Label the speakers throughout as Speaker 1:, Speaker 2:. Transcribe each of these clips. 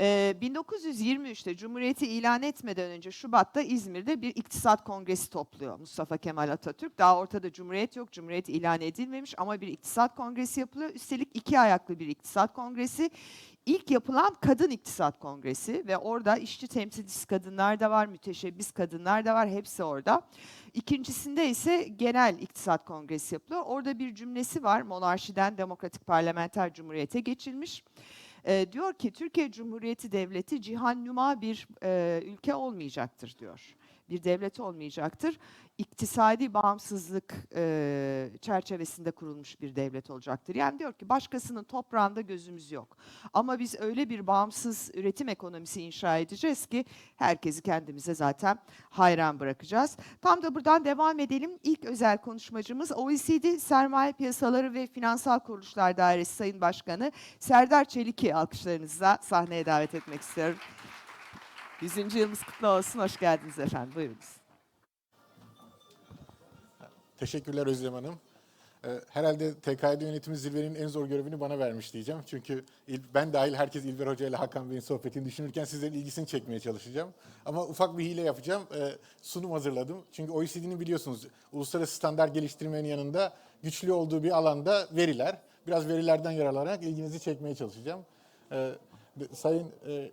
Speaker 1: Ee, 1923'te Cumhuriyeti ilan etmeden önce Şubat'ta İzmir'de bir iktisat kongresi topluyor Mustafa Kemal Atatürk. Daha ortada Cumhuriyet yok, Cumhuriyet ilan edilmemiş ama bir iktisat kongresi yapılıyor. Üstelik iki ayaklı bir iktisat kongresi. İlk yapılan kadın iktisat kongresi ve orada işçi temsilcisi kadınlar da var, müteşebbis kadınlar da var, hepsi orada. İkincisinde ise genel iktisat kongresi yapılıyor. Orada bir cümlesi var, monarşiden demokratik parlamenter cumhuriyete geçilmiş. Ee, diyor ki Türkiye Cumhuriyeti Devleti cihan nüma bir e, ülke olmayacaktır diyor. Bir devlet olmayacaktır. İktisadi bağımsızlık e, çerçevesinde kurulmuş bir devlet olacaktır. Yani diyor ki başkasının toprağında gözümüz yok. Ama biz öyle bir bağımsız üretim ekonomisi inşa edeceğiz ki herkesi kendimize zaten hayran bırakacağız. Tam da buradan devam edelim. İlk özel konuşmacımız OECD Sermaye Piyasaları ve Finansal Kuruluşlar Dairesi Sayın Başkanı Serdar Çelik'i alkışlarınızla sahneye davet etmek istiyorum. 100. yılımız kutlu olsun. Hoş geldiniz efendim. Buyurunuz.
Speaker 2: Teşekkürler Özlem Hanım. Ee, Herhalde TKD yönetimi zirvenin en zor görevini bana vermiş diyeceğim. Çünkü ben dahil herkes İlber Hoca ile Hakan Bey'in sohbetini düşünürken sizlerin ilgisini çekmeye çalışacağım. Ama ufak bir hile yapacağım. Ee, Sunum hazırladım. Çünkü OECD'nin biliyorsunuz uluslararası standart geliştirmenin yanında güçlü olduğu bir alanda veriler. Biraz verilerden yararlanarak ilginizi çekmeye çalışacağım. Ee, Sayın e,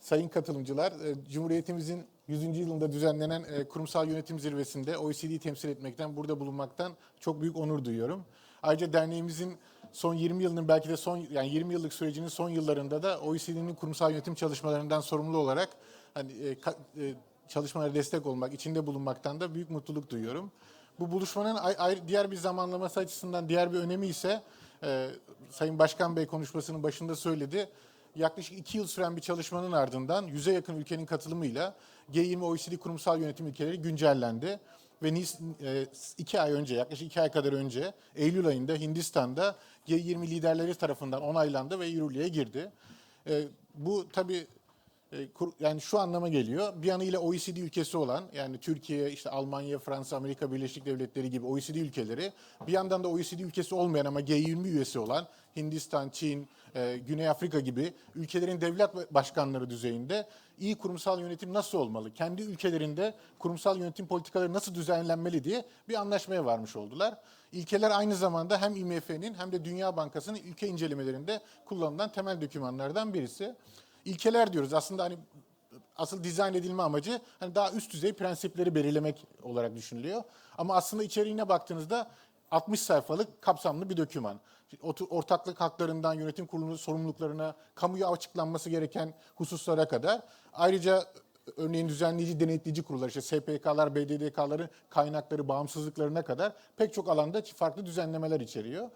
Speaker 2: Sayın katılımcılar, e, Cumhuriyetimizin 100. yılında düzenlenen e, kurumsal yönetim zirvesinde OECD'yi temsil etmekten, burada bulunmaktan çok büyük onur duyuyorum. Ayrıca derneğimizin son 20 yılının belki de son yani 20 yıllık sürecinin son yıllarında da OECD'nin kurumsal yönetim çalışmalarından sorumlu olarak hani e, e, çalışmalara destek olmak, içinde bulunmaktan da büyük mutluluk duyuyorum. Bu buluşmanın diğer bir zamanlaması açısından diğer bir önemi ise e, Sayın Başkan Bey konuşmasının başında söyledi yaklaşık iki yıl süren bir çalışmanın ardından yüze yakın ülkenin katılımıyla G20 OECD kurumsal yönetim ülkeleri güncellendi. Ve e, iki ay önce, yaklaşık iki ay kadar önce Eylül ayında Hindistan'da G20 liderleri tarafından onaylandı ve yürürlüğe girdi. E, Bu tabii yani şu anlama geliyor. Bir yanıyla OECD ülkesi olan yani Türkiye, işte Almanya, Fransa, Amerika Birleşik Devletleri gibi OECD ülkeleri bir yandan da OECD ülkesi olmayan ama G20 üyesi olan Hindistan, Çin, e, Güney Afrika gibi ülkelerin devlet başkanları düzeyinde iyi kurumsal yönetim nasıl olmalı? Kendi ülkelerinde kurumsal yönetim politikaları nasıl düzenlenmeli diye bir anlaşmaya varmış oldular. İlkeler aynı zamanda hem IMF'nin hem de Dünya Bankası'nın ülke incelemelerinde kullanılan temel dokümanlardan birisi. İlkeler diyoruz. Aslında hani asıl dizayn edilme amacı hani daha üst düzey prensipleri belirlemek olarak düşünülüyor. Ama aslında içeriğine baktığınızda 60 sayfalık kapsamlı bir doküman. Ortaklık haklarından yönetim kurulu sorumluluklarına, kamuya açıklanması gereken hususlara kadar. Ayrıca örneğin düzenleyici, denetleyici kurullar, işte SPK'lar, BDDK'ların kaynakları, bağımsızlıklarına kadar pek çok alanda farklı düzenlemeler içeriyor.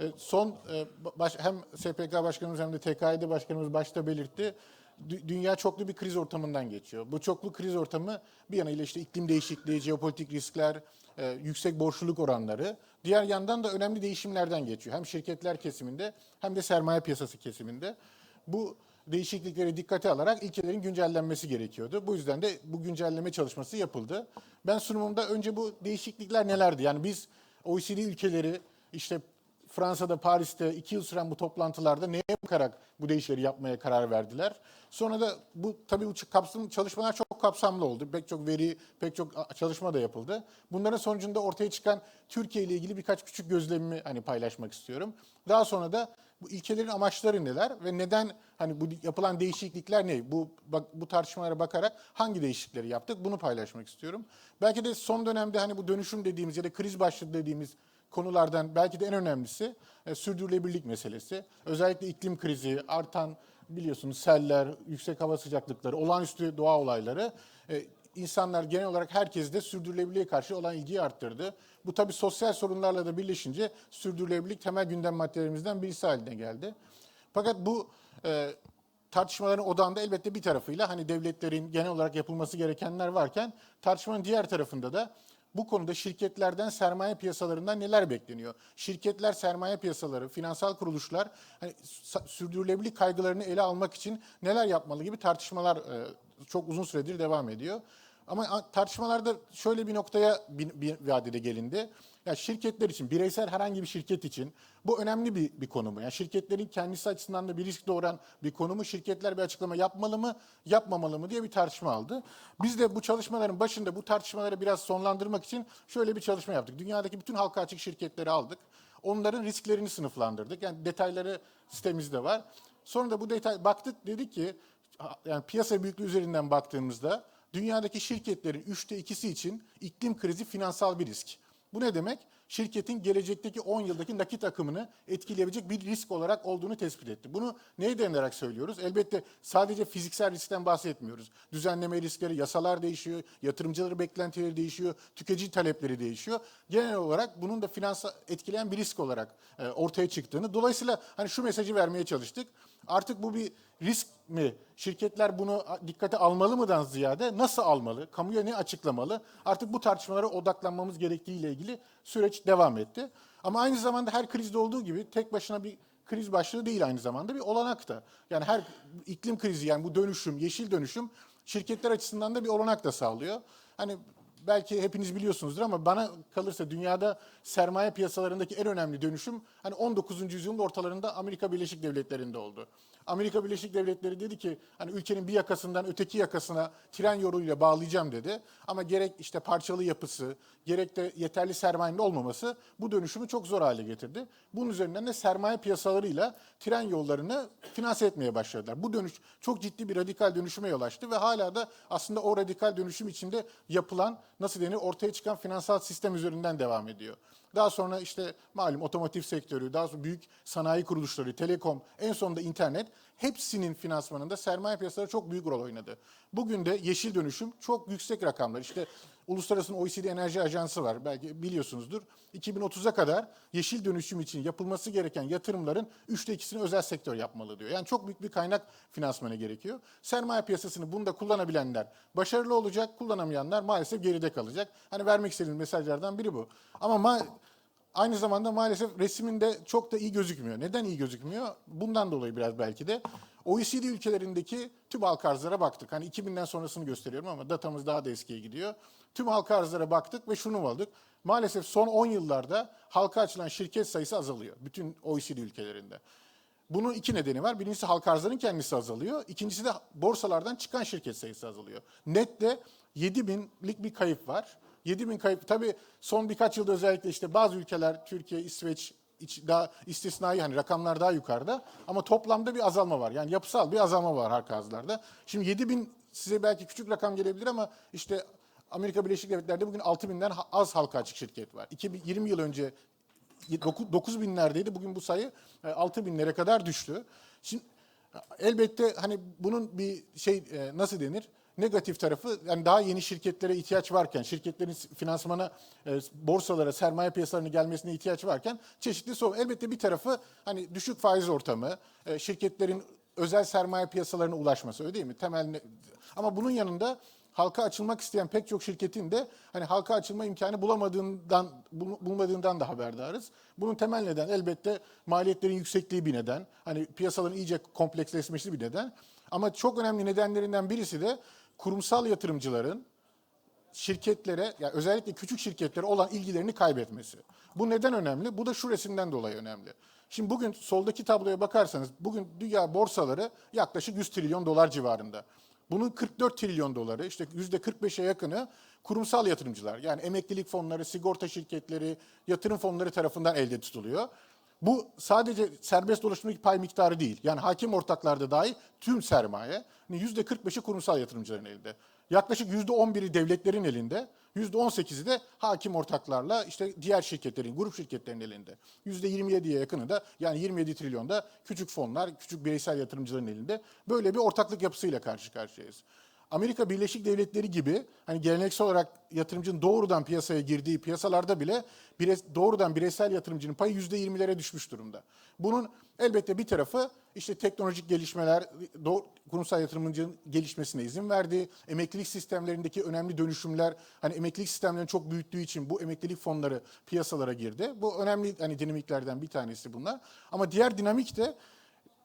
Speaker 2: E, Son e, hem SPK Başkanımız hem de TKİD Başkanımız başta belirtti. Dü- Dünya çoklu bir kriz ortamından geçiyor. Bu çoklu kriz ortamı bir yanıyla işte iklim değişikliği, jeopolitik riskler, e, yüksek borçluluk oranları. Diğer yandan da önemli değişimlerden geçiyor. Hem şirketler kesiminde hem de sermaye piyasası kesiminde. Bu değişiklikleri dikkate alarak ilkelerin güncellenmesi gerekiyordu. Bu yüzden de bu güncelleme çalışması yapıldı. Ben sunumumda önce bu değişiklikler nelerdi? Yani biz OECD ülkeleri işte Fransa'da, Paris'te iki yıl süren bu toplantılarda neye bakarak bu değişiklikleri yapmaya karar verdiler. Sonra da bu tabii bu kapsam, çalışmalar çok kapsamlı oldu. Pek çok veri, pek çok çalışma da yapıldı. Bunların sonucunda ortaya çıkan Türkiye ile ilgili birkaç küçük gözlemimi hani paylaşmak istiyorum. Daha sonra da bu ilkelerin amaçları neler ve neden hani bu yapılan değişiklikler ne? Bu bak, bu tartışmalara bakarak hangi değişiklikleri yaptık? Bunu paylaşmak istiyorum. Belki de son dönemde hani bu dönüşüm dediğimiz ya da kriz başladı dediğimiz konulardan belki de en önemlisi e, sürdürülebilirlik meselesi. Özellikle iklim krizi, artan biliyorsunuz seller, yüksek hava sıcaklıkları, olağanüstü doğa olayları e, insanlar genel olarak herkes de sürdürülebilirliğe karşı olan ilgiyi arttırdı. Bu tabii sosyal sorunlarla da birleşince sürdürülebilirlik temel gündem maddelerimizden birisi haline geldi. Fakat bu e, tartışmaların odağında elbette bir tarafıyla hani devletlerin genel olarak yapılması gerekenler varken tartışmanın diğer tarafında da bu konuda şirketlerden sermaye piyasalarından neler bekleniyor? Şirketler, sermaye piyasaları, finansal kuruluşlar hani sürdürülebilirlik kaygılarını ele almak için neler yapmalı gibi tartışmalar e, çok uzun süredir devam ediyor. Ama tartışmalarda şöyle bir noktaya bir, bir vadede gelindi. Ya şirketler için, bireysel herhangi bir şirket için bu önemli bir, bir konu mu? Yani şirketlerin kendisi açısından da bir risk doğuran bir konu mu? Şirketler bir açıklama yapmalı mı, yapmamalı mı diye bir tartışma aldı. Biz de bu çalışmaların başında bu tartışmaları biraz sonlandırmak için şöyle bir çalışma yaptık. Dünyadaki bütün halka açık şirketleri aldık. Onların risklerini sınıflandırdık. Yani detayları sitemizde var. Sonra da bu detay baktık dedik ki yani piyasa büyüklüğü üzerinden baktığımızda dünyadaki şirketlerin üçte ikisi için iklim krizi finansal bir risk. Bu ne demek? Şirketin gelecekteki 10 yıldaki nakit akımını etkileyebilecek bir risk olarak olduğunu tespit etti. Bunu neye dayanarak söylüyoruz? Elbette sadece fiziksel riskten bahsetmiyoruz. Düzenleme riskleri, yasalar değişiyor, yatırımcıları beklentileri değişiyor, tüketici talepleri değişiyor. Genel olarak bunun da finansa etkileyen bir risk olarak e, ortaya çıktığını. Dolayısıyla hani şu mesajı vermeye çalıştık. Artık bu bir risk mi? Şirketler bunu dikkate almalı mıdan ziyade nasıl almalı? Kamuya ne açıklamalı? Artık bu tartışmalara odaklanmamız gerektiğiyle ilgili süreç devam etti. Ama aynı zamanda her krizde olduğu gibi tek başına bir kriz başlığı değil aynı zamanda bir olanak da. Yani her iklim krizi yani bu dönüşüm, yeşil dönüşüm şirketler açısından da bir olanak da sağlıyor. Hani belki hepiniz biliyorsunuzdur ama bana kalırsa dünyada sermaye piyasalarındaki en önemli dönüşüm hani 19. yüzyılın ortalarında Amerika Birleşik Devletleri'nde oldu. Amerika Birleşik Devletleri dedi ki hani ülkenin bir yakasından öteki yakasına tren yoluyla bağlayacağım dedi. Ama gerek işte parçalı yapısı, gerek de yeterli sermayenin olmaması bu dönüşümü çok zor hale getirdi. Bunun üzerinden de sermaye piyasalarıyla tren yollarını finanse etmeye başladılar. Bu dönüş çok ciddi bir radikal dönüşüme yol açtı ve hala da aslında o radikal dönüşüm içinde yapılan nasıl denir ortaya çıkan finansal sistem üzerinden devam ediyor. Daha sonra işte malum otomotiv sektörü, daha sonra büyük sanayi kuruluşları, telekom, en sonunda internet hepsinin finansmanında sermaye piyasaları çok büyük rol oynadı. Bugün de yeşil dönüşüm çok yüksek rakamlar. İşte Uluslararası OECD Enerji Ajansı var. Belki biliyorsunuzdur. 2030'a kadar yeşil dönüşüm için yapılması gereken yatırımların üçte ikisini özel sektör yapmalı diyor. Yani çok büyük bir kaynak finansmanı gerekiyor. Sermaye piyasasını bunda kullanabilenler başarılı olacak, kullanamayanlar maalesef geride kalacak. Hani vermek istediğim mesajlardan biri bu. Ama ma- aynı zamanda maalesef resminde çok da iyi gözükmüyor. Neden iyi gözükmüyor? Bundan dolayı biraz belki de. OECD ülkelerindeki tüm halka arzlara baktık. Hani 2000'den sonrasını gösteriyorum ama datamız daha da eskiye gidiyor. Tüm halka arzlara baktık ve şunu aldık. Maalesef son 10 yıllarda halka açılan şirket sayısı azalıyor. Bütün OECD ülkelerinde. Bunun iki nedeni var. Birincisi halka arzların kendisi azalıyor. İkincisi de borsalardan çıkan şirket sayısı azalıyor. Nette 7 binlik bir kayıp var. 7 bin kayıp tabii son birkaç yılda özellikle işte bazı ülkeler Türkiye, İsveç iç- daha istisnai hani rakamlar daha yukarıda ama toplamda bir azalma var. Yani yapısal bir azalma var halka arzlarda. Şimdi 7 bin size belki küçük rakam gelebilir ama işte Amerika Birleşik Devletleri'nde bugün 6 binden az halka açık şirket var. 2020 yıl önce 9 binlerdeydi. Bugün bu sayı 6 binlere kadar düştü. Şimdi e, elbette hani bunun bir şey e, nasıl denir? Negatif tarafı yani daha yeni şirketlere ihtiyaç varken, şirketlerin finansmana, e, borsalara, sermaye piyasalarına gelmesine ihtiyaç varken çeşitli sorun. Elbette bir tarafı hani düşük faiz ortamı, e, şirketlerin özel sermaye piyasalarına ulaşması öyle değil mi? Temel ama bunun yanında halka açılmak isteyen pek çok şirketin de hani halka açılma imkanı bulamadığından bul- bulmadığından da haberdarız. Bunun temel neden elbette maliyetlerin yüksekliği bir neden. Hani piyasaların iyice kompleksleşmesi bir neden. Ama çok önemli nedenlerinden birisi de kurumsal yatırımcıların şirketlere, yani özellikle küçük şirketlere olan ilgilerini kaybetmesi. Bu neden önemli? Bu da şu resimden dolayı önemli. Şimdi bugün soldaki tabloya bakarsanız bugün dünya borsaları yaklaşık 100 trilyon dolar civarında. Bunun 44 trilyon doları işte %45'e yakını kurumsal yatırımcılar yani emeklilik fonları, sigorta şirketleri, yatırım fonları tarafından elde tutuluyor. Bu sadece serbest dolaşımdaki pay miktarı değil. Yani hakim ortaklarda dahi tüm sermaye %45'i kurumsal yatırımcıların elinde. Yaklaşık %11'i devletlerin elinde, %18'i de hakim ortaklarla işte diğer şirketlerin, grup şirketlerin elinde. %27'ye yakını da yani 27 trilyon da küçük fonlar, küçük bireysel yatırımcıların elinde. Böyle bir ortaklık yapısıyla karşı karşıyayız. Amerika Birleşik Devletleri gibi hani geleneksel olarak yatırımcının doğrudan piyasaya girdiği piyasalarda bile bire, doğrudan bireysel yatırımcının payı %20'lere düşmüş durumda. Bunun elbette bir tarafı işte teknolojik gelişmeler, doğ- kurumsal yatırımcının gelişmesine izin verdi. Emeklilik sistemlerindeki önemli dönüşümler, hani emeklilik sistemlerini çok büyüttüğü için bu emeklilik fonları piyasalara girdi. Bu önemli hani dinamiklerden bir tanesi bunlar. Ama diğer dinamik de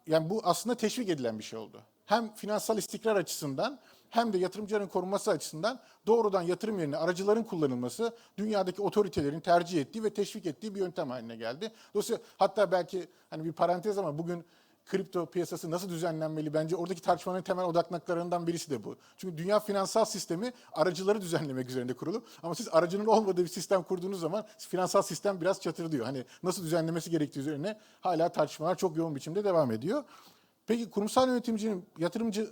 Speaker 2: yani bu aslında teşvik edilen bir şey oldu. Hem finansal istikrar açısından hem de yatırımcıların korunması açısından doğrudan yatırım yerine aracıların kullanılması dünyadaki otoritelerin tercih ettiği ve teşvik ettiği bir yöntem haline geldi. Dolayısıyla hatta belki hani bir parantez ama bugün kripto piyasası nasıl düzenlenmeli? Bence oradaki tartışmanın temel odaklıklarından birisi de bu. Çünkü dünya finansal sistemi aracıları düzenlemek üzerinde kurulu. Ama siz aracının olmadığı bir sistem kurduğunuz zaman finansal sistem biraz çatırdıyor. Hani nasıl düzenlemesi gerektiği üzerine hala tartışmalar çok yoğun biçimde devam ediyor. Peki kurumsal yönetimcinin, yatırımcı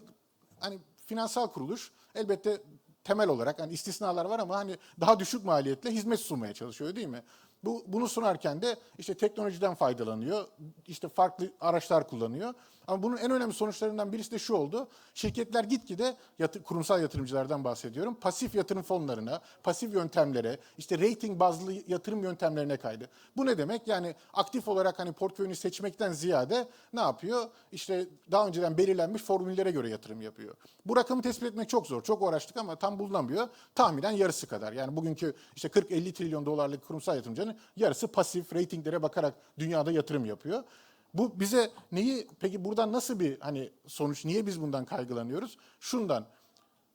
Speaker 2: hani finansal kuruluş elbette temel olarak hani istisnalar var ama hani daha düşük maliyetle hizmet sunmaya çalışıyor değil mi? Bu bunu sunarken de işte teknolojiden faydalanıyor. işte farklı araçlar kullanıyor. Ama bunun en önemli sonuçlarından birisi de şu oldu. Şirketler gitgide yatı, kurumsal yatırımcılardan bahsediyorum. Pasif yatırım fonlarına, pasif yöntemlere, işte rating bazlı yatırım yöntemlerine kaydı. Bu ne demek? Yani aktif olarak hani portföyünü seçmekten ziyade ne yapıyor? İşte daha önceden belirlenmiş formüllere göre yatırım yapıyor. Bu rakamı tespit etmek çok zor. Çok uğraştık ama tam bulunamıyor. Tahminen yarısı kadar. Yani bugünkü işte 40-50 trilyon dolarlık kurumsal yatırımcının yarısı pasif ratinglere bakarak dünyada yatırım yapıyor. Bu bize neyi peki buradan nasıl bir hani sonuç niye biz bundan kaygılanıyoruz? Şundan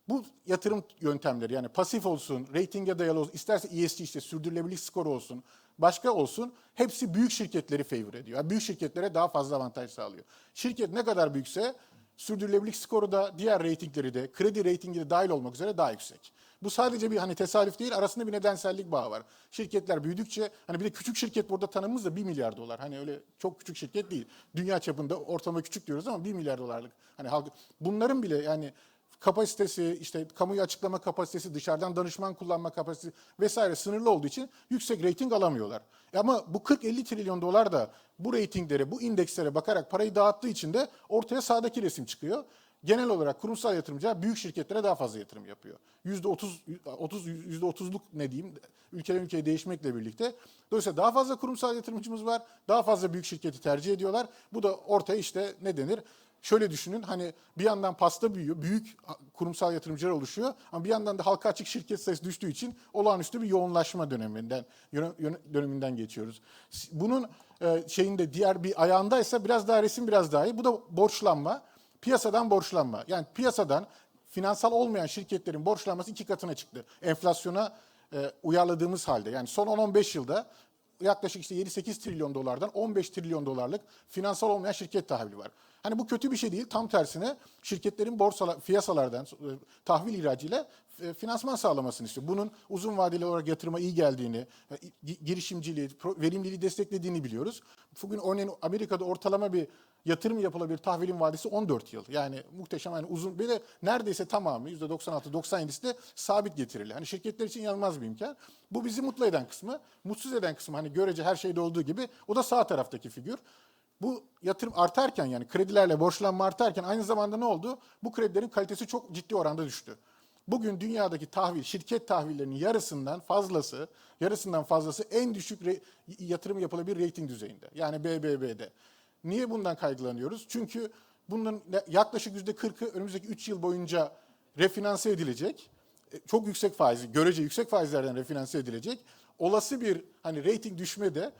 Speaker 2: bu yatırım yöntemleri yani pasif olsun, reytinge dayalı olsun, isterse ESG işte sürdürülebilirlik skoru olsun, başka olsun hepsi büyük şirketleri favor ediyor. Yani büyük şirketlere daha fazla avantaj sağlıyor. Şirket ne kadar büyükse sürdürülebilirlik skoru da diğer reytingleri de kredi reytingi de dahil olmak üzere daha yüksek. Bu sadece bir hani tesadüf değil arasında bir nedensellik bağı var. Şirketler büyüdükçe hani bir de küçük şirket burada tanımımız da 1 milyar dolar. Hani öyle çok küçük şirket değil. Dünya çapında ortalama küçük diyoruz ama 1 milyar dolarlık. Hani halk bunların bile yani kapasitesi, işte kamuya açıklama kapasitesi, dışarıdan danışman kullanma kapasitesi vesaire sınırlı olduğu için yüksek reyting alamıyorlar. Ama bu 40-50 trilyon dolar da bu reytinglere, bu indekslere bakarak parayı dağıttığı için de ortaya sağdaki resim çıkıyor. Genel olarak kurumsal yatırımcılar büyük şirketlere daha fazla yatırım yapıyor. Yüzde otuz, otuz, yüzde otuzluk ne diyeyim, ülkeden ülkeye değişmekle birlikte. Dolayısıyla daha fazla kurumsal yatırımcımız var, daha fazla büyük şirketi tercih ediyorlar. Bu da ortaya işte ne denir? Şöyle düşünün hani bir yandan pasta büyüyor, büyük kurumsal yatırımcılar oluşuyor ama bir yandan da halka açık şirket sayısı düştüğü için olağanüstü bir yoğunlaşma döneminden döneminden geçiyoruz. Bunun e, şeyinde diğer bir ayağındaysa biraz daha resim biraz daha iyi. Bu da borçlanma. Piyasadan borçlanma. Yani piyasadan finansal olmayan şirketlerin borçlanması iki katına çıktı. Enflasyona e, uyarladığımız halde. Yani son 10-15 yılda yaklaşık işte 7-8 trilyon dolardan 15 trilyon dolarlık finansal olmayan şirket tahvili var. Hani bu kötü bir şey değil. Tam tersine şirketlerin borsalar, piyasalardan e, tahvil ilacıyla e, finansman sağlamasını istiyor. Bunun uzun vadeli olarak yatırıma iyi geldiğini, e, gi- girişimciliği, verimliliği desteklediğini biliyoruz. Bugün örneğin Amerika'da ortalama bir yatırım yapılabilir tahvilin vadesi 14 yıl. Yani muhteşem yani uzun bir de neredeyse tamamı %96-97'si de sabit getirili. Hani şirketler için inanılmaz bir imkan. Bu bizi mutlu eden kısmı. Mutsuz eden kısmı hani görece her şeyde olduğu gibi o da sağ taraftaki figür. Bu yatırım artarken yani kredilerle borçlanma artarken aynı zamanda ne oldu? Bu kredilerin kalitesi çok ciddi oranda düştü. Bugün dünyadaki tahvil, şirket tahvillerinin yarısından fazlası, yarısından fazlası en düşük re- yatırım yapılabilir rating düzeyinde. Yani BBB'de. Niye bundan kaygılanıyoruz? Çünkü bunun yaklaşık yüzde 40'ı önümüzdeki 3 yıl boyunca refinanse edilecek. E, Çok yüksek faizi, görece yüksek faizlerden refinanse edilecek. Olası bir hani rating düşme de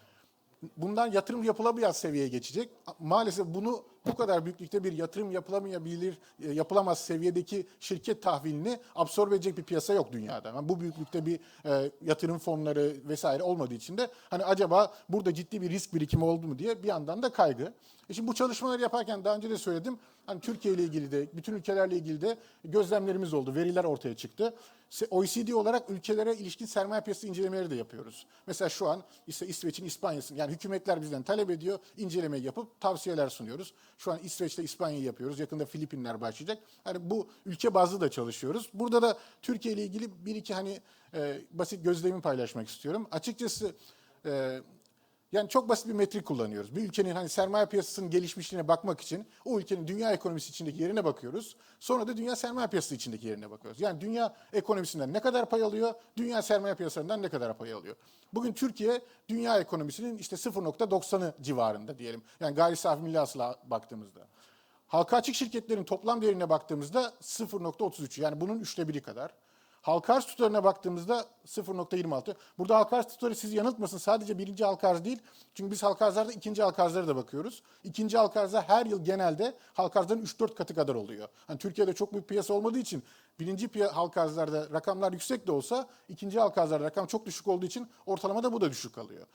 Speaker 2: bundan yatırım yapılamayacak seviyeye geçecek. Maalesef bunu bu kadar büyüklükte bir yatırım yapılamayabilir, e, yapılamaz seviyedeki şirket tahvilini absorbe edecek bir piyasa yok dünyada. Yani bu büyüklükte bir e, yatırım fonları vesaire olmadığı için de hani acaba burada ciddi bir risk birikimi oldu mu diye bir yandan da kaygı. E şimdi bu çalışmaları yaparken daha önce de söyledim. Hani Türkiye ile ilgili de bütün ülkelerle ilgili de gözlemlerimiz oldu. Veriler ortaya çıktı. OECD olarak ülkelere ilişkin sermaye piyasası incelemeleri de yapıyoruz. Mesela şu an işte İsveç'in, İspanya'sın yani hükümetler bizden talep ediyor. incelemeyi yapıp tavsiyeler sunuyoruz. Şu an İsveç'te İspanya'yı yapıyoruz. Yakında Filipinler başlayacak. Hani bu ülke bazlı da çalışıyoruz. Burada da Türkiye ile ilgili bir iki hani e, basit gözlemimi paylaşmak istiyorum. Açıkçası e, yani çok basit bir metrik kullanıyoruz. Bir ülkenin hani sermaye piyasasının gelişmişliğine bakmak için o ülkenin dünya ekonomisi içindeki yerine bakıyoruz. Sonra da dünya sermaye piyasası içindeki yerine bakıyoruz. Yani dünya ekonomisinden ne kadar pay alıyor, dünya sermaye piyasalarından ne kadar pay alıyor. Bugün Türkiye dünya ekonomisinin işte 0.90'ı civarında diyelim. Yani gayri safi milli hasıla baktığımızda. Halka açık şirketlerin toplam değerine baktığımızda 0.33 yani bunun üçte biri kadar. Halka arz tutarına baktığımızda 0.26. Burada halka arz tutarı sizi yanıltmasın. Sadece birinci halka arz değil. Çünkü biz halka arzlarda ikinci halka arzlara da bakıyoruz. İkinci halka arzda her yıl genelde halka arzların 3-4 katı kadar oluyor. Hani Türkiye'de çok büyük piyasa olmadığı için birinci halka arzlarda rakamlar yüksek de olsa ikinci halka arzlarda rakam çok düşük olduğu için ortalamada bu da düşük kalıyor.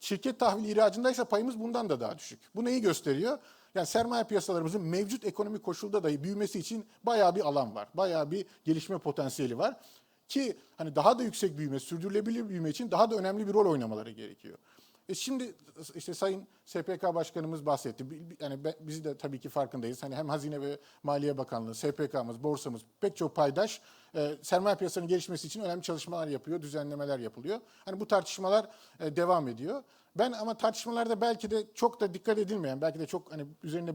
Speaker 2: Şirket tahvili ihracındaysa payımız bundan da daha düşük. Bu neyi gösteriyor? Yani sermaye piyasalarımızın mevcut ekonomik koşulda dahi büyümesi için bayağı bir alan var. Bayağı bir gelişme potansiyeli var. Ki hani daha da yüksek büyüme, sürdürülebilir büyüme için daha da önemli bir rol oynamaları gerekiyor. E şimdi işte Sayın SPK Başkanımız bahsetti. Yani biz de tabii ki farkındayız. Hani hem Hazine ve Maliye Bakanlığı, SPK'mız, borsamız pek çok paydaş e, sermaye piyasalarının gelişmesi için önemli çalışmalar yapıyor, düzenlemeler yapılıyor. Hani bu tartışmalar e, devam ediyor. Ben ama tartışmalarda belki de çok da dikkat edilmeyen, belki de çok hani üzerine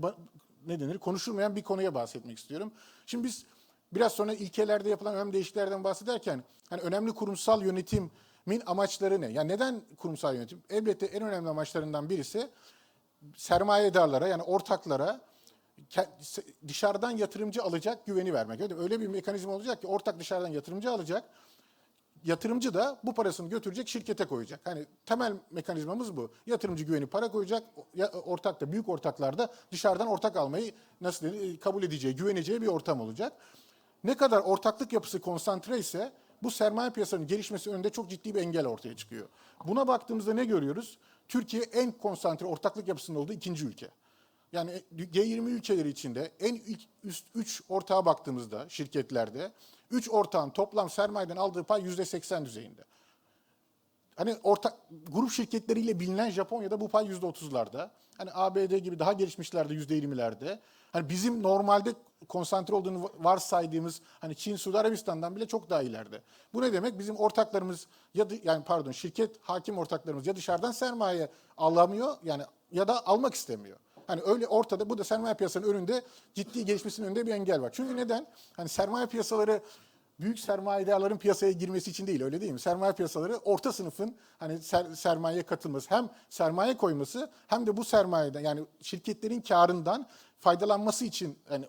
Speaker 2: ne denir konuşulmayan bir konuya bahsetmek istiyorum. Şimdi biz biraz sonra ilkelerde yapılan önemli değişikliklerden bahsederken hani önemli kurumsal yönetimin amaçları ne? Yani neden kurumsal yönetim? Elbette en önemli amaçlarından birisi sermayedarlara yani ortaklara dışarıdan yatırımcı alacak güveni vermek. Öyle bir mekanizma olacak ki ortak dışarıdan yatırımcı alacak. Yatırımcı da bu parasını götürecek şirkete koyacak. Hani temel mekanizmamız bu. Yatırımcı güveni para koyacak. Ya- Ortak da büyük ortaklar da dışarıdan ortak almayı nasıl denir, kabul edeceği, güveneceği bir ortam olacak. Ne kadar ortaklık yapısı konsantre ise bu sermaye piyasalarının gelişmesi önünde çok ciddi bir engel ortaya çıkıyor. Buna baktığımızda ne görüyoruz? Türkiye en konsantre ortaklık yapısının olduğu ikinci ülke. Yani G20 ülkeleri içinde en üst 3 ortağa baktığımızda şirketlerde 3 ortağın toplam sermayeden aldığı pay %80 düzeyinde. Hani ortak grup şirketleriyle bilinen Japonya'da bu pay %30'larda. Hani ABD gibi daha gelişmişlerde %20'lerde. Hani bizim normalde konsantre olduğunu varsaydığımız hani Çin, Suudi Arabistan'dan bile çok daha ileride. Bu ne demek? Bizim ortaklarımız ya yani pardon şirket hakim ortaklarımız ya dışarıdan sermaye alamıyor yani ya da almak istemiyor. Hani öyle ortada bu da sermaye piyasanın önünde ciddi gelişmesinin önünde bir engel var. Çünkü neden? Hani sermaye piyasaları büyük sermayedarların piyasaya girmesi için değil öyle değil mi? Sermaye piyasaları orta sınıfın hani ser- sermayeye katılması hem sermaye koyması hem de bu sermayeden yani şirketlerin karından faydalanması için hani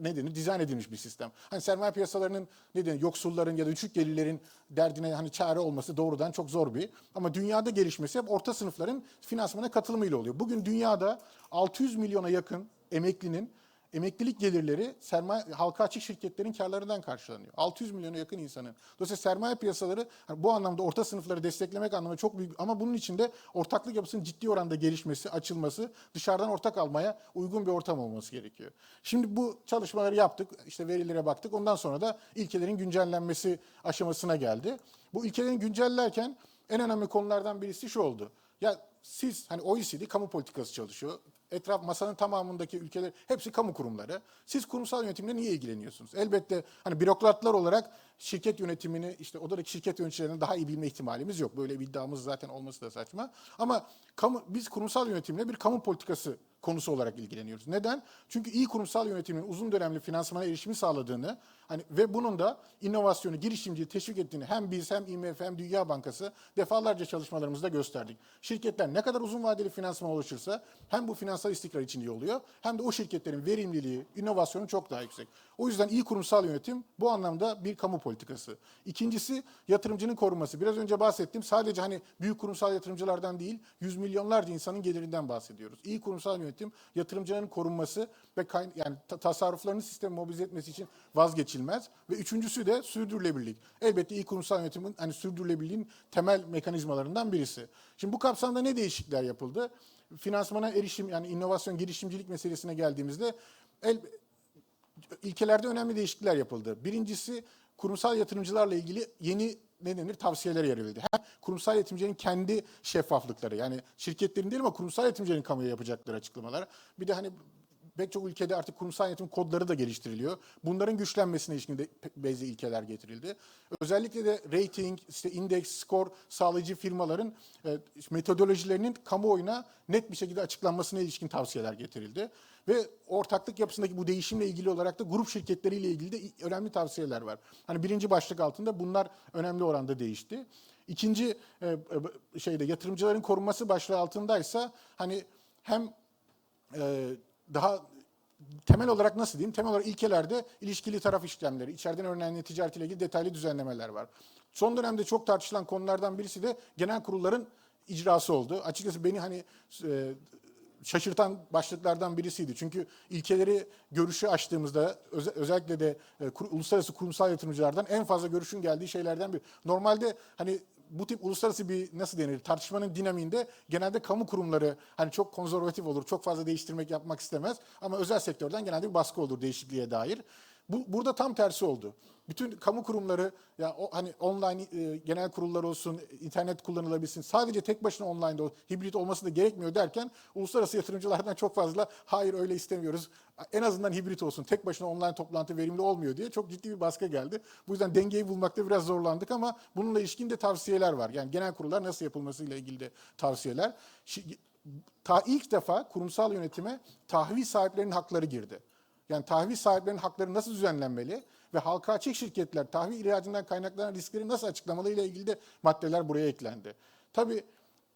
Speaker 2: ne denir dizayn edilmiş bir sistem. Hani sermaye piyasalarının ne denir yoksulların ya da düşük gelirlerin derdine hani çare olması doğrudan çok zor bir. Ama dünyada gelişmesi hep orta sınıfların finansmana katılımıyla oluyor. Bugün dünyada 600 milyona yakın emeklinin emeklilik gelirleri sermaye halka açık şirketlerin karlarından karşılanıyor. 600 milyona yakın insanın. Dolayısıyla sermaye piyasaları bu anlamda orta sınıfları desteklemek anlamında çok büyük ama bunun içinde ortaklık yapısının ciddi oranda gelişmesi, açılması, dışarıdan ortak almaya uygun bir ortam olması gerekiyor. Şimdi bu çalışmaları yaptık, işte verilere baktık. Ondan sonra da ilkelerin güncellenmesi aşamasına geldi. Bu ilkelerin güncellerken en önemli konulardan birisi şu oldu. Ya siz hani OECD kamu politikası çalışıyor. Etraf masanın tamamındaki ülkeler hepsi kamu kurumları. Siz kurumsal yönetimle niye ilgileniyorsunuz? Elbette hani bürokratlar olarak şirket yönetimini işte odadaki şirket yöneticilerini daha iyi bilme ihtimalimiz yok. Böyle bir iddiamız zaten olması da saçma. Ama kamu, biz kurumsal yönetimle bir kamu politikası konusu olarak ilgileniyoruz. Neden? Çünkü iyi kurumsal yönetimin uzun dönemli finansmana erişimi sağladığını hani ve bunun da inovasyonu, girişimciliği teşvik ettiğini hem biz hem IMF hem Dünya Bankası defalarca çalışmalarımızda gösterdik. Şirketler ne kadar uzun vadeli finansmana ulaşırsa hem bu finansal istikrar için iyi oluyor hem de o şirketlerin verimliliği, inovasyonu çok daha yüksek. O yüzden iyi kurumsal yönetim bu anlamda bir kamu politikası. İkincisi yatırımcının korunması. Biraz önce bahsettim. Sadece hani büyük kurumsal yatırımcılardan değil, yüz milyonlarca insanın gelirinden bahsediyoruz. İyi kurumsal yönetim yatırımcıların korunması ve kayn- yani ta- tasarruflarını sisteme mobilize etmesi için vazgeçilmez. Ve üçüncüsü de sürdürülebilirlik. Elbette iyi kurumsal yönetimin hani sürdürülebilirliğin temel mekanizmalarından birisi. Şimdi bu kapsamda ne değişiklikler yapıldı? Finansmana erişim yani inovasyon, girişimcilik meselesine geldiğimizde el, ilkelerde önemli değişiklikler yapıldı. Birincisi kurumsal yatırımcılarla ilgili yeni ne denir tavsiyeler yer verildi. Hem kurumsal yatırımcıların kendi şeffaflıkları yani şirketlerin değil ama kurumsal yatırımcıların kamuya yapacakları açıklamalar. Bir de hani pek çok ülkede artık kurumsal yönetim kodları da geliştiriliyor. Bunların güçlenmesine ilişkin de bazı ilkeler getirildi. Özellikle de rating, işte indeks, skor sağlayıcı firmaların e, metodolojilerinin kamuoyuna net bir şekilde açıklanmasına ilişkin tavsiyeler getirildi. Ve ortaklık yapısındaki bu değişimle ilgili olarak da grup şirketleriyle ilgili de önemli tavsiyeler var. Hani birinci başlık altında bunlar önemli oranda değişti. İkinci e, e, şeyde yatırımcıların korunması başlığı altındaysa hani hem e, daha temel olarak nasıl diyeyim? Temel olarak ilkelerde ilişkili taraf işlemleri, içeriden örneğin ticaretiyle ilgili detaylı düzenlemeler var. Son dönemde çok tartışılan konulardan birisi de genel kurulların icrası oldu. Açıkçası beni hani e, şaşırtan başlıklardan birisiydi. Çünkü ilkeleri görüşü açtığımızda öze- özellikle de e, kur- uluslararası kurumsal yatırımcılardan en fazla görüşün geldiği şeylerden biri. Normalde hani bu tip uluslararası bir nasıl denir tartışmanın dinamiğinde genelde kamu kurumları hani çok konservatif olur, çok fazla değiştirmek yapmak istemez ama özel sektörden genelde bir baskı olur değişikliğe dair. Bu burada tam tersi oldu. Bütün kamu kurumları ya o hani online e, genel kurullar olsun, internet kullanılabilsin. Sadece tek başına online'da ol- hibrit olması da gerekmiyor derken uluslararası yatırımcılardan çok fazla hayır öyle istemiyoruz. En azından hibrit olsun. Tek başına online toplantı verimli olmuyor diye çok ciddi bir baskı geldi. Bu yüzden dengeyi bulmakta biraz zorlandık ama bununla ilişkin de tavsiyeler var. Yani genel kurullar nasıl yapılmasıyla ilgili de tavsiyeler. Şi- Ta ilk defa kurumsal yönetime tahvil sahiplerinin hakları girdi. Yani tahvil sahiplerinin hakları nasıl düzenlenmeli ve halka açık şirketler tahvil ihracından kaynaklanan riskleri nasıl açıklamalı ile ilgili de maddeler buraya eklendi. Tabii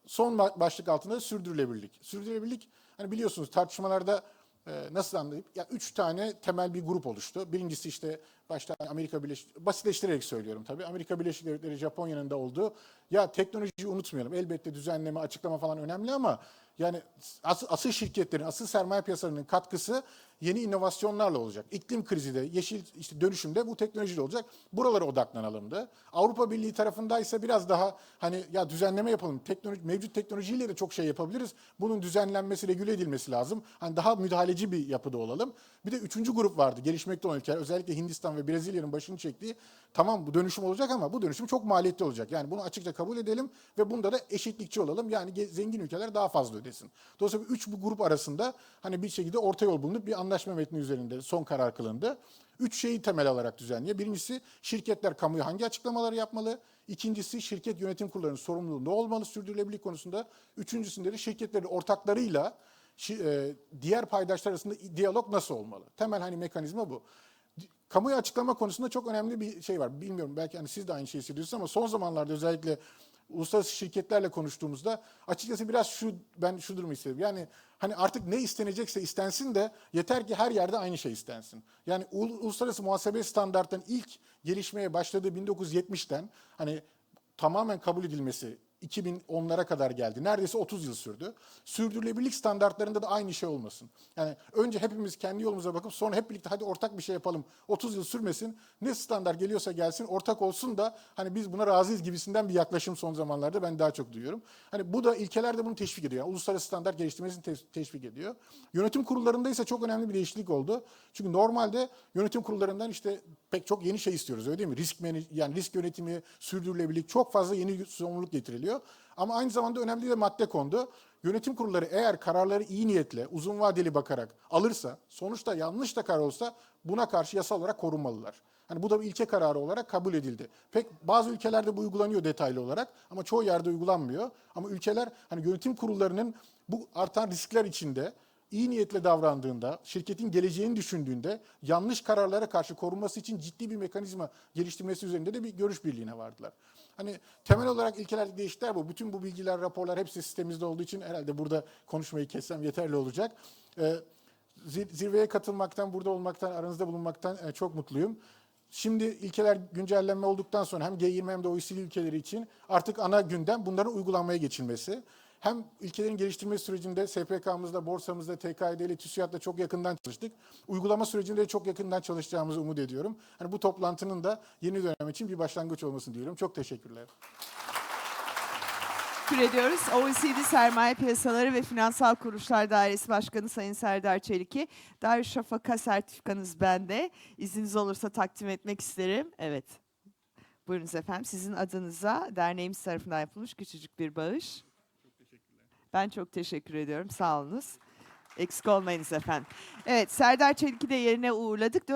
Speaker 2: son ba- başlık altında da sürdürülebilirlik. Sürdürülebilirlik hani biliyorsunuz tartışmalarda e, nasıl anlayıp ya üç tane temel bir grup oluştu. Birincisi işte başta Amerika Birleşik basitleştirerek söylüyorum tabii. Amerika Birleşik Devletleri Japonya'nın da olduğu ya teknolojiyi unutmayalım. Elbette düzenleme, açıklama falan önemli ama yani asıl, asıl şirketlerin, asıl sermaye piyasalarının katkısı yeni inovasyonlarla olacak. İklim krizi de, yeşil işte dönüşümde bu teknolojiyle olacak. Buralara odaklanalımdı. Avrupa Birliği tarafındaysa biraz daha hani ya düzenleme yapalım. Teknoloji, mevcut teknolojiyle de çok şey yapabiliriz. Bunun düzenlenmesi, regüle edilmesi lazım. Hani daha müdahaleci bir yapıda olalım. Bir de üçüncü grup vardı. Gelişmekte olan ülkeler. Özellikle Hindistan ve Brezilya'nın başını çektiği. Tamam bu dönüşüm olacak ama bu dönüşüm çok maliyetli olacak. Yani bunu açıkça kabul edelim ve bunda da eşitlikçi olalım. Yani zengin ülkeler daha fazla ödesin. Dolayısıyla bu üç bu grup arasında hani bir şekilde orta yol bulunup bir anlaşma metni üzerinde son karar kılındı. Üç şeyi temel alarak düzenliyor. Birincisi şirketler kamuya hangi açıklamaları yapmalı? İkincisi şirket yönetim kurullarının sorumluluğu ne olmalı sürdürülebilirlik konusunda? Üçüncüsünde de şirketlerin ortaklarıyla e, diğer paydaşlar arasında diyalog nasıl olmalı? Temel hani mekanizma bu. Kamuya açıklama konusunda çok önemli bir şey var. Bilmiyorum belki hani siz de aynı şeyi hissediyorsunuz ama son zamanlarda özellikle uluslararası şirketlerle konuştuğumuzda açıkçası biraz şu ben şu durumu hissediyorum. Yani hani artık ne istenecekse istensin de yeter ki her yerde aynı şey istensin. Yani ul- uluslararası muhasebe standartlarının ilk gelişmeye başladığı 1970'ten hani tamamen kabul edilmesi 2010'lara kadar geldi. Neredeyse 30 yıl sürdü. Sürdürülebilirlik standartlarında da aynı şey olmasın. Yani önce hepimiz kendi yolumuza bakıp sonra hep birlikte hadi ortak bir şey yapalım. 30 yıl sürmesin. Ne standart geliyorsa gelsin ortak olsun da hani biz buna razıyız gibisinden bir yaklaşım son zamanlarda ben daha çok duyuyorum. Hani bu da ilkeler de bunu teşvik ediyor. Yani uluslararası standart geliştirmesini te- teşvik ediyor. Yönetim kurullarında ise çok önemli bir değişiklik oldu. Çünkü normalde yönetim kurullarından işte pek çok yeni şey istiyoruz öyle değil mi? Risk yani risk yönetimi, sürdürülebilirlik çok fazla yeni sorumluluk getiriliyor. Ama aynı zamanda önemli de madde kondu. Yönetim kurulları eğer kararları iyi niyetle, uzun vadeli bakarak alırsa, sonuçta yanlış da karar olsa buna karşı yasal olarak korunmalılar. Hani bu da bir ilke kararı olarak kabul edildi. Pek bazı ülkelerde bu uygulanıyor detaylı olarak ama çoğu yerde uygulanmıyor. Ama ülkeler hani yönetim kurullarının bu artan riskler içinde iyi niyetle davrandığında, şirketin geleceğini düşündüğünde yanlış kararlara karşı korunması için ciddi bir mekanizma geliştirmesi üzerinde de bir görüş birliğine vardılar. Hani temel olarak ilkeler değişiklikler bu. Bütün bu bilgiler, raporlar hepsi sistemimizde olduğu için herhalde burada konuşmayı kessem yeterli olacak. Ee, zir- zirveye katılmaktan, burada olmaktan, aranızda bulunmaktan e, çok mutluyum. Şimdi ilkeler güncellenme olduktan sonra hem G20 hem de OECD ülkeleri için artık ana gündem bunların uygulanmaya geçilmesi. Hem ülkelerin geliştirme sürecinde SPK'mızda, borsamızda, TKD ile TÜSİAD'la çok yakından çalıştık. Uygulama sürecinde de çok yakından çalışacağımızı umut ediyorum. Hani bu toplantının da yeni dönem için bir başlangıç olmasını diliyorum. Çok teşekkürler.
Speaker 1: Teşekkür ediyoruz. OECD Sermaye Piyasaları ve Finansal Kuruluşlar Dairesi Başkanı Sayın Serdar Çelik'i Darüşşafaka sertifikanız bende. İzniniz olursa takdim etmek isterim. Evet. Buyurunuz efendim. Sizin adınıza derneğimiz tarafından yapılmış küçücük bir bağış. Ben çok teşekkür ediyorum. Sağ. Eksik olmayınız efendim. Evet, Serdar Çelik'i de yerine uğurladık.